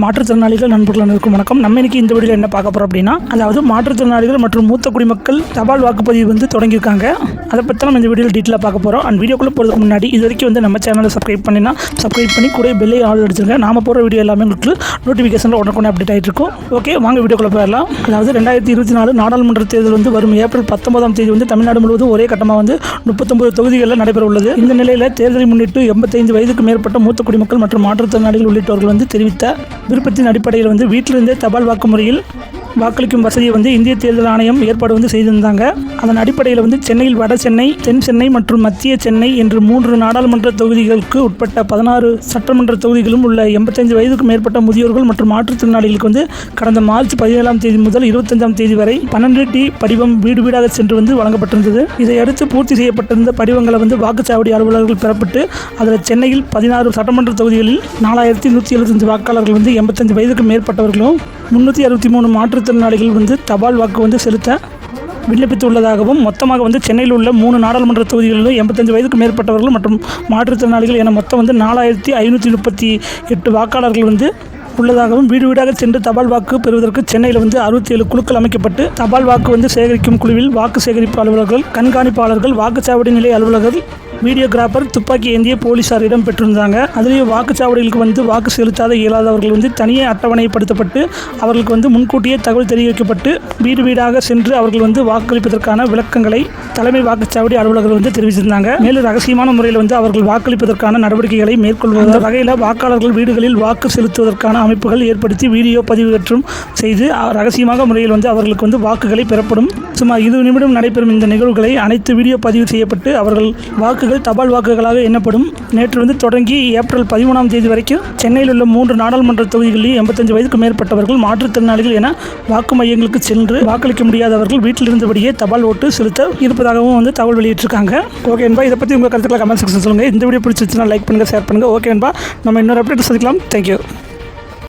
மாற்றுத்திறனாளிகள் நண்பர்கள் அனைவருக்கும் வணக்கம். நம்ம இன்னைக்கு இந்த வீடியோவில் என்ன பார்க்க போகிறோம் அப்படின்னா அதாவது மாற்றுத்திறனாளிகள் மற்றும் மூத்த குடிமக்கள் தபால் வாக்குப்பதிவு வந்து தொடங்கியிருக்காங்க. அதை பற்றி நம்ம இந்த வீடியோவில் டீட்டெயிலாக பார்க்க போகிறோம் அண்ட் வீடியோக்குள்ளே போகிறதுக்கு முன்னாடி இது வரைக்கும் வந்து நம்ம சேனலை சப்ஸ்கிரைப் பண்ணினா சப்ஸ்கிரைப் பண்ணி கூட பெல்லை ஆள் அடிச்சிருங்க. நாம போகிற வீடியோ எல்லாமே உங்களுக்கு நோட்டிஃபிகேஷனில் உடனே அப்டேட் ஆகிட்டு இருக்கும். ஓகே வாங்க வீடியோக்குள்ளே போயிடலாம். அதாவது ரெண்டாயிரத்தி இருபத்தி நாலு நாடாளுமன்ற தேர்தல் வந்து வரும். ஏப்ரல் பத்தொன்பதாம் தேதி வந்து தமிழ்நாடு முழுவதும் ஒரே கட்டமாக வந்து முப்பத்தொன்பது தொகுதிகளில் நடைபெற உள்ளது. இந்த நிலையில் தேர்தலை முன்னிட்டு எண்பத்தைந்து வயதுக்கு மேற்பட்ட மூத்த குடிமக்கள் மற்றும் மாற்றுத்திறனாளிகள் உள்ளிட்டவர்கள் வந்து தெரிவித்த விருப்பத்தின் அடிப்படையில் வந்து வீட்டிலிருந்தே தபால் வாக்கு முறையில் வாக்களிக்கும் வசதியை வந்து இந்திய தேர்தல் ஆணையம் ஏற்பாடு வந்து செய்திருந்தாங்க. அதன் அடிப்படையில் வந்து சென்னையில் வட சென்னை தென் சென்னை மற்றும் மத்திய சென்னை என்று மூன்று நாடாளுமன்ற தொகுதிகளுக்கு உட்பட்ட பதினாறு சட்டமன்ற தொகுதிகளும் உள்ள எண்பத்தைந்து வயதுக்கு மேற்பட்ட முதியோர்கள் மற்றும் மாற்றுத்திறனாளிகளுக்கு வந்து கடந்த மார்ச் பதினேழாம் தேதி முதல் இருபத்தஞ்சாம் தேதி வரை பன்னெண்டு டி படிவம் வீடு வீடாக சென்று வந்து வழங்கப்பட்டிருந்தது. இதையடுத்து பூர்த்தி செய்யப்பட்டிருந்த படிவங்களை வந்து வாக்குச்சாவடி அலுவலர்கள் பெறப்பட்டு அதில் சென்னையில் பதினாறு சட்டமன்ற தொகுதிகளில் நாலாயிரத்தி நூற்றி எழுபத்தஞ்சு வாக்காளர்கள் வந்து எண்பத்தஞ்சு வயதுக்கு மேற்பட்டவர்களும் முந்நூற்றி அறுபத்தி மூணு மாற்றுத்திறனாளிகள் வந்து தபால் வாக்கு வந்து செலுத்த விண்ணப்பித்துள்ளதாகவும் மொத்தமாக வந்து சென்னையில் உள்ள மூணு நாடாளுமன்ற தொகுதிகளிலும் எண்பத்தஞ்சு வயதுக்கு மேற்பட்டவர்கள் மற்றும் மாற்றுத்திறனாளிகள் என மொத்தம் வந்து நாலாயிரத்தி ஐநூற்றி முப்பத்தி எட்டு வாக்காளர்கள் வந்து உள்ளதாகவும் வீடு வீடாக சென்று தபால் வாக்கு பெறுவதற்கு சென்னையில் வந்து அறுபத்தி ஏழு குழுக்கள் அமைக்கப்பட்டு தபால் வாக்கு வந்து சேகரிக்கும் குழுவில் வாக்கு சேகரிப்பு அலுவலர்கள் கண்காணிப்பாளர்கள் வாக்குச்சாவடி நிலை அலுவலர்கள் வீடியோகிராஃபர் துப்பாக்கி ஏந்திய போலீசார் இடம் பெற்றிருந்தாங்க. அதுலேயும் வாக்குச்சாவடிகளுக்கு வந்து வாக்கு செலுத்தாத இயலாதவர்கள் வந்து தனியே அட்டவணைப்படுத்தப்பட்டு அவர்களுக்கு வந்து முன்கூட்டியே தகவல் தெரிவிக்கப்பட்டு வீடு வீடாக சென்று அவர்கள் வந்து வாக்களிப்பதற்கான விளக்கங்களை தலைமை வாக்குச்சாவடி அலுவலர்கள் வந்து தெரிவிச்சிருந்தாங்க மேலும் ரகசியமான முறையில் வந்து அவர்கள் வாக்களிப்பதற்கான நடவடிக்கைகளை மேற்கொள்வது வகையில் வாக்காளர்கள் வீடுகளில் வாக்கு செலுத்துவதற்கான அமைப்புகள் ஏற்படுத்தி வீடியோ பதிவேற்றம் செய்து ரகசியமாக முறையில் வந்து அவர்களுக்கு வந்து வாக்குகளை பெறப்படும். சுமார் இருபது நிமிடம் நடைபெறும் இந்த நிகழ்வுகளை அனைத்து வீடியோ பதிவு செய்யப்பட்டு அவர்கள் வாக்குகள் வாக்குகள் தபால் வாக்குகளாக எண்ணப்படும். நேற்று வந்து தொடங்கி ஏப்ரல் பதிமூணாம் தேதி வரைக்கும் சென்னையில் உள்ள மூன்று நாடாளுமன்ற தொகுதிகளில் எண்பத்தஞ்சு வயதுக்கு மேற்பட்டவர்கள் மாற்றுத்திறனாளிகள் என வாக்கு மையங்களுக்கு சென்று வாக்களிக்க முடியாதவர்கள் வீட்டில் இருந்தபடியே தபால் ஓட்டு செலுத்த இருப்பதாகவும் வந்து தகவல் வெளியிட்டிருக்காங்க. ஓகே என்பா இதை பற்றி உங்கள் கருத்துக்களை கமெண்ட் செக்ஷன் சொல்லுங்கள் இந்த வீடியோ பிடிச்சிருச்சுன்னா லைக் பண்ணுங்கள் ஷேர் பண்ணுங்கள் ஓகே என்பா நம்ம இன்னொரு அப்டேட் சந்திக்கலாம். தேங்க்யூ